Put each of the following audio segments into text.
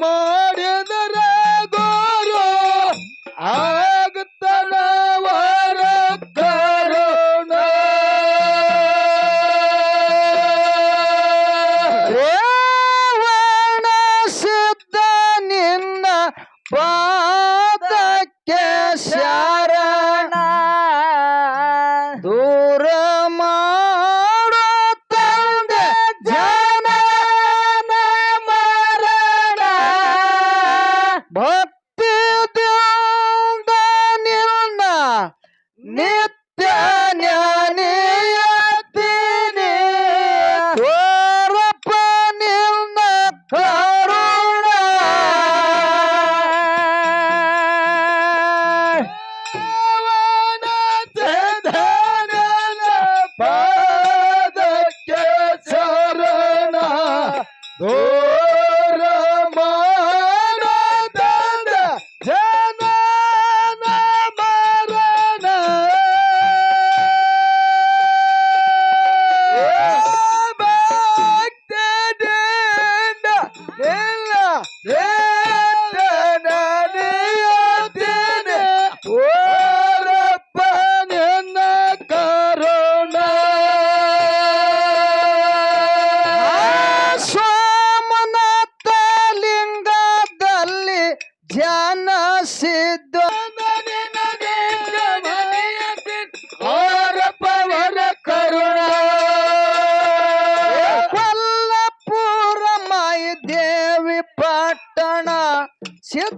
ಮಾಡಿದರ ಗೋರು ಆಗತನ ವರ ಕರುಣ ರೇವಣ ಸಿದ್ಧ ನಿನ್ನ ಶರಣ. ದೂರ live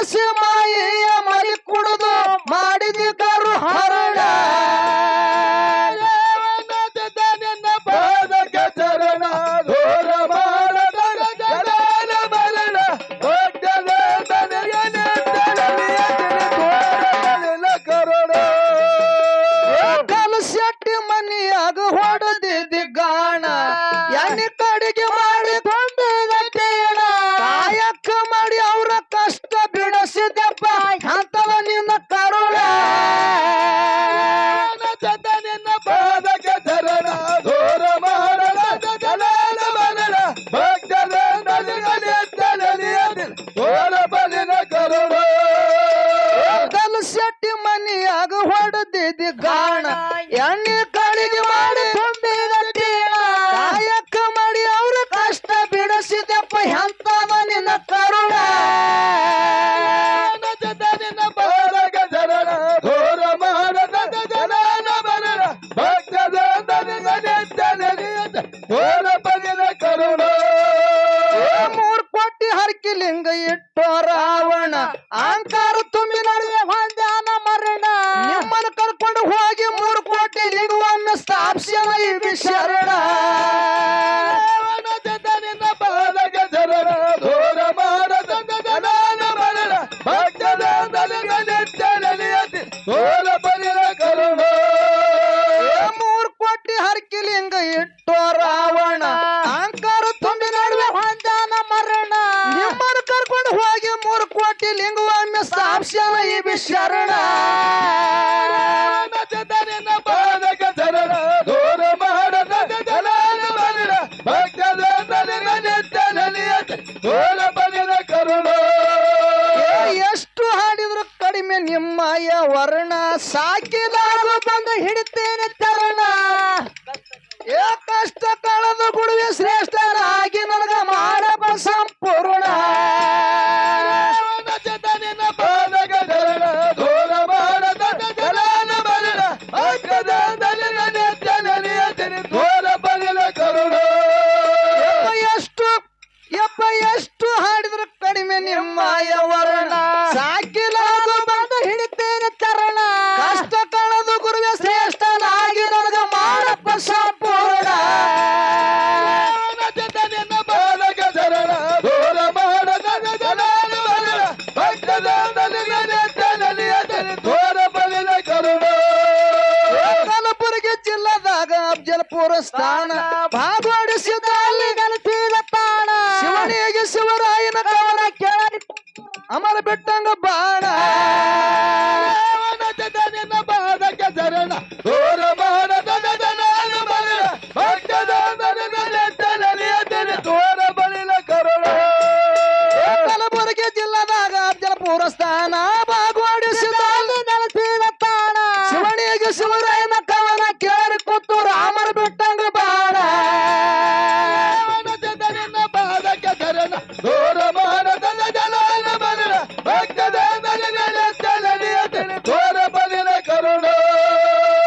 agradecemos. ಸೆಟ್ಟಿ ಮನಿಯಾಗ ಹೊಡೆದಿದ್ದ ಗಾಣ. ಎಣ್ಣೆ ಕಳಿಗೆ ಮಾಡಿ ಕಾಯಕ ಮಾಡಿ ಅವ್ರ ಕಷ್ಟ ಬಿಡಿಸಿದಪ್ಪ ಎಂತ ನಿನ್ನ ಕರುಣ. ಮೂರ್ ಕೊಟ್ಟಿ ಹರಕಿಲಿಂಗ ಇಟ್ಟು ರಾವಣ. ಅಂಕಾರ ತುಂಬಿನ ലാപ്സ്യമായി വിശരണ ಸಾಕಿದಾಗ ಬಂದು ಹಿಡಿತೇನೆ ತರಣ. ಏ ಕಷ್ಟ ಕಳೆದು ಗುಡುವೆ ಶ್ರೇಷ್ಠರಾಗಿ ನನಗ ಮಾಡಬ ಸಂಪೂರ್ಣ ಸ್ಥಾನ ಬಾಬಡಿಸಿದ ಅಲ್ಲಿ ಗಣಪೀದ ತಾಣ ಶಿವನಿಗೆ ಶಿವರಾಯನ ಕವನ ಕೇಳ ಅಮರ ಬಿಟ್ಟಂಗ ಬಾಣ.